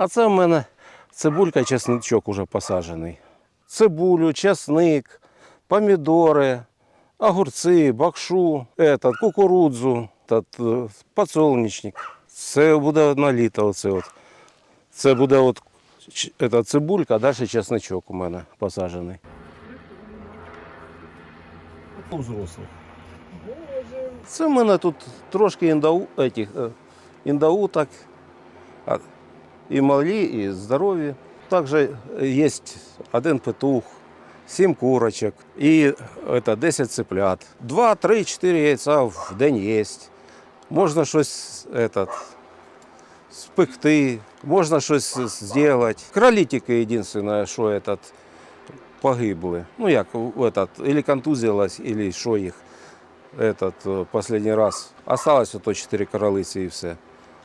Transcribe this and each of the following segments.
А це в мене цибулька, чесничок уже посаджений. Цибулю, чесник, помідори, огурці, бакшу, этот, кукурудзу, этот, е, подсолнечник. Це буде на літо. Оце от. Це буде от, ч- ета, цибулька, а далі чесничок у мене посаджений. У взрослих. Це в мене тут трошки індау, этих, е, індауток, а, і малі, і здорові. Також є один петух, сім курочок і это, 10 цыплят. Два, три, чотири яйця в день є. Можна щось этот, спекти, можна щось зробити. Кролі тільки єдине, що этот, погибли. Ну як, в этот, или контузилась, или що їх этот, э, последний раз. Осталось ото 4 королиці і все.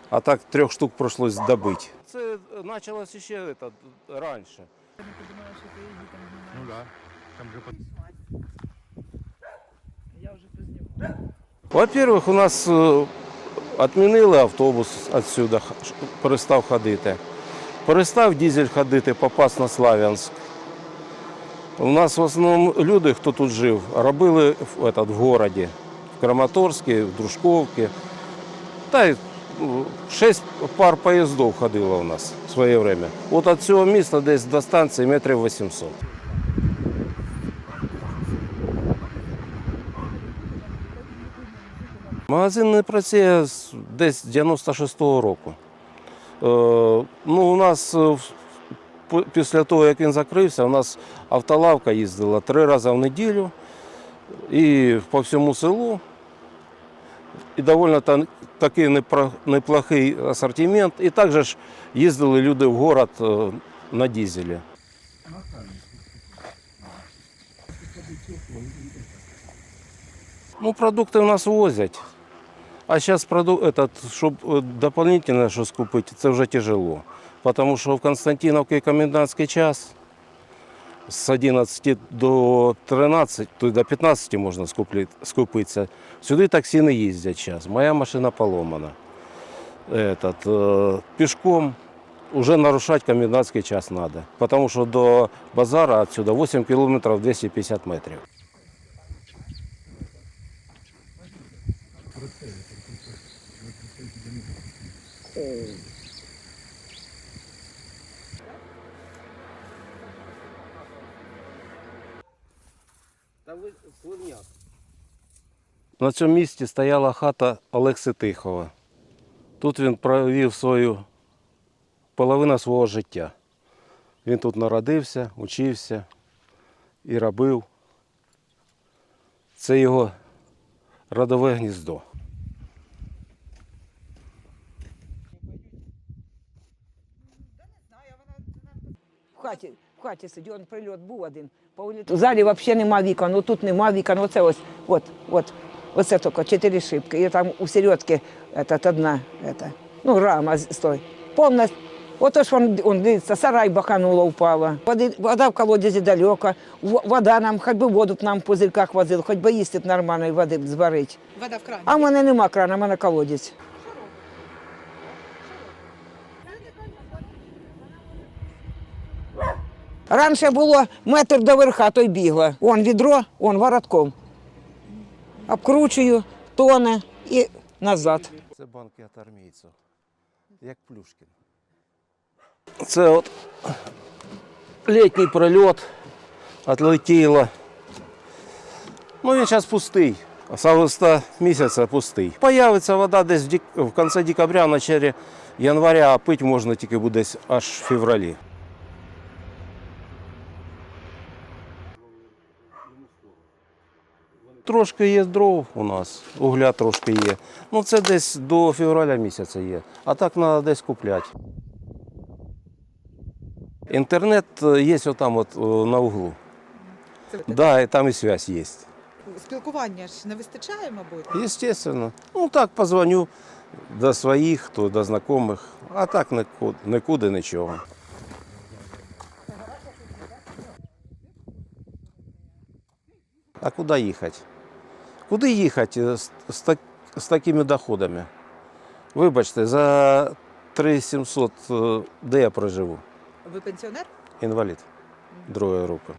А так трьох штук прийшлось добити. Це почалося ще этот, раніше. Ну да. Там же Во-первых, у нас е, відмінили автобус відсюди, х- ш- перестав ходити. Перестав дизель ходити, попас на Славянськ. У нас в основному люди, хто тут жив, робили в, этот, в місті, в Краматорську, в Дружковці. Та й ну, шість пар поїздів ходило у нас в своє время. От від цього міста десь до станції метрів 800. Магазин не працює десь 96-го року. Е, ну, у нас п- після того, як він закрився, у нас автолавка їздила три рази в неділю і по всьому селу. І доволі такий неплохий асортимент. І також їздили люди в город е, на дизелі. Ну, продукти у нас возять. А зараз проду... этот, щоб е, дополнительно щось купити, це вже тяжело. Тому що в Константиновці комендантський час з 11 до 13, то до 15 можна скупитися. Сюди таксі не їздять зараз. Моя машина поломана. Этот, е, пішком вже нарушати комендантський час треба. Тому що до базара відсюди 8 кілометрів 250 метрів. На цьому місці стояла хата Олекси Тихова. Тут він провів свою половину свого життя. Він тут народився, учився і робив. Це його родове гніздо. В хаті, в хаті сидів, он прильот був один. В залі взагалі нема вікон, ну тут нема вікон, оце ось, от, от, оце тільки чотири шибки. І там у середки этот, одна, это, ну, рама стой. Повна, ото ж он, он дивиться, сарай бахануло, упала. Води, вода в колодязі далеко, вода нам, хоч би воду б нам в пузирьках возили, хоч би їсти б нормальної води б зварити. Вода в крані. А в мене нема крана, в мене колодязь. Раніше було метр до верха, то й бігла. Он відро, он воротком. Обкручую, тоне і назад. Це банки від армійців, як Плюшкін. Це от літній прильот відлетіло. Ну, він зараз пустий. З августа місяця пустий. Появиться вода десь в, кінці декабря, началі января, а пити можна тільки буде аж в февралі. Трошки є дров у нас, угля трошки є. Ну це десь до февраля місяця є. А так треба десь купляти. Інтернет е, є отам от, о, на углу. Це Да, і там і зв'язь є. Спілкування ж не вистачає, мабуть. Естественно. Ну так позвоню до своїх, то до знайомих, а так нікуди, нікуди нічого. А куди їхати? Куди їхати з, з, з такими доходами? Вибачте, за 3700, е, де я проживу? Ви пенсіонер? Інвалід другої групи.